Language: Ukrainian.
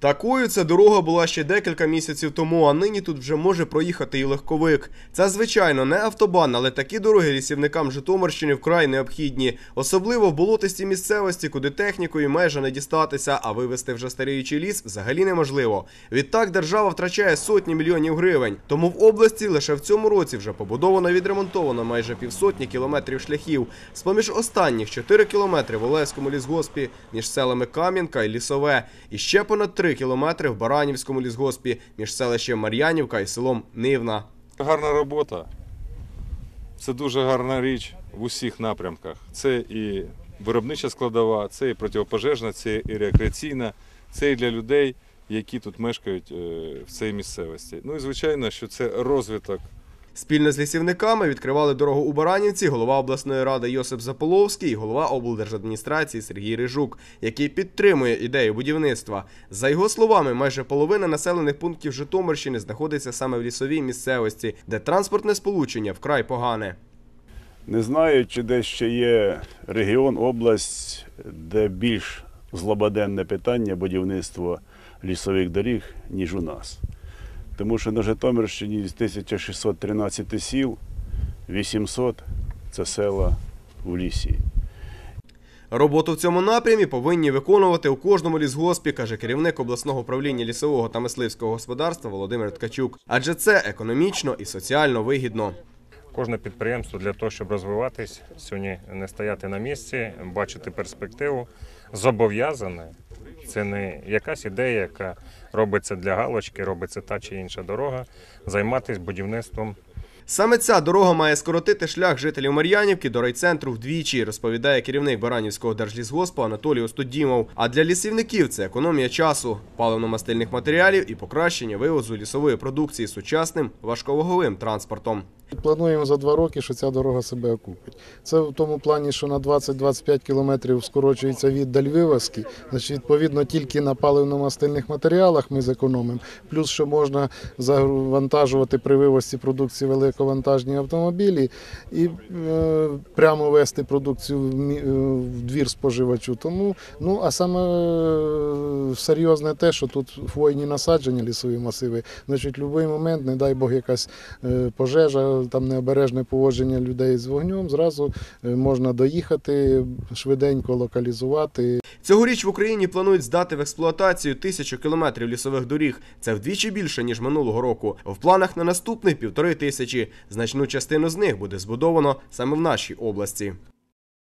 Такою ця дорога була ще декілька місяців тому, а нині тут вже може проїхати і легковик. Це, звичайно, не автобан, але такі дороги лісівникам Житомирщини вкрай необхідні, особливо в болотистій місцевості, куди технікою майже не дістатися, а вивезти вже старіючий ліс взагалі неможливо. Відтак держава втрачає сотні мільйонів гривень. Тому в області лише в цьому році вже побудовано відремонтовано майже півсотні кілометрів шляхів. З поміж останніх 4 кілометри в Олеському лісгоспі між селами Кам'янка і Лісове, і ще понад 3 кілометри в Баранівському лісгоспі між селищем Мар'янівка і селом Нивна. Гарна робота. Це дуже гарна річ в усіх напрямках. Це і виробнича складова, це і протипожежна, це і рекреаційна, це і для людей, які тут мешкають е, в цій місцевості. Ну і звичайно, що це розвиток Спільно з лісівниками відкривали дорогу у Баранівці голова обласної ради Йосип Заполовський і голова облдержадміністрації Сергій Рижук, який підтримує ідею будівництва. За його словами, майже половина населених пунктів Житомирщини знаходиться саме в лісовій місцевості, де транспортне сполучення вкрай погане. Не знаю, чи десь ще є регіон, область, де більш злободенне питання будівництва лісових доріг, ніж у нас. Тому що на Житомирщині з 1613 сіл 800 це села в лісі. Роботу в цьому напрямі повинні виконувати у кожному лісгоспі, каже керівник обласного управління лісового та мисливського господарства Володимир Ткачук. Адже це економічно і соціально вигідно. Кожне підприємство для того, щоб розвиватись, сьогодні не стояти на місці, бачити перспективу, зобов'язане. Це не якась ідея, яка робиться для галочки, робиться та чи інша дорога, займатися будівництвом Саме ця дорога має скоротити шлях жителів Мар'янівки до райцентру вдвічі, розповідає керівник Баранівського держлісгоспу Анатолій Остодімов. А для лісівників це економія часу, паливно-мастильних матеріалів і покращення вивозу лісової продукції сучасним важковаговим транспортом. Плануємо за два роки, що ця дорога себе окупить. Це в тому плані, що на 20-25 кілометрів скорочується віддаль вивозки. Значить, відповідно, тільки на паливно-мастильних матеріалах ми зекономимо. Плюс, що можна завантажувати при вивозці продукції великовантажні автомобілі і е, прямо вести продукцію в, е, в двір споживачу. Тому, ну а саме е, серйозне те, що тут хвойні насадження, лісові масиви. Значить, в будь-який момент, не дай Бог, якась е, пожежа, там необережне поводження людей з вогнем, зразу е, можна доїхати, швиденько локалізувати. Цьогоріч в Україні планують здати в експлуатацію тисячу кілометрів лісових доріг. Це вдвічі більше ніж минулого року. В планах на наступних півтори тисячі. Значну частину з них буде збудовано саме в нашій області.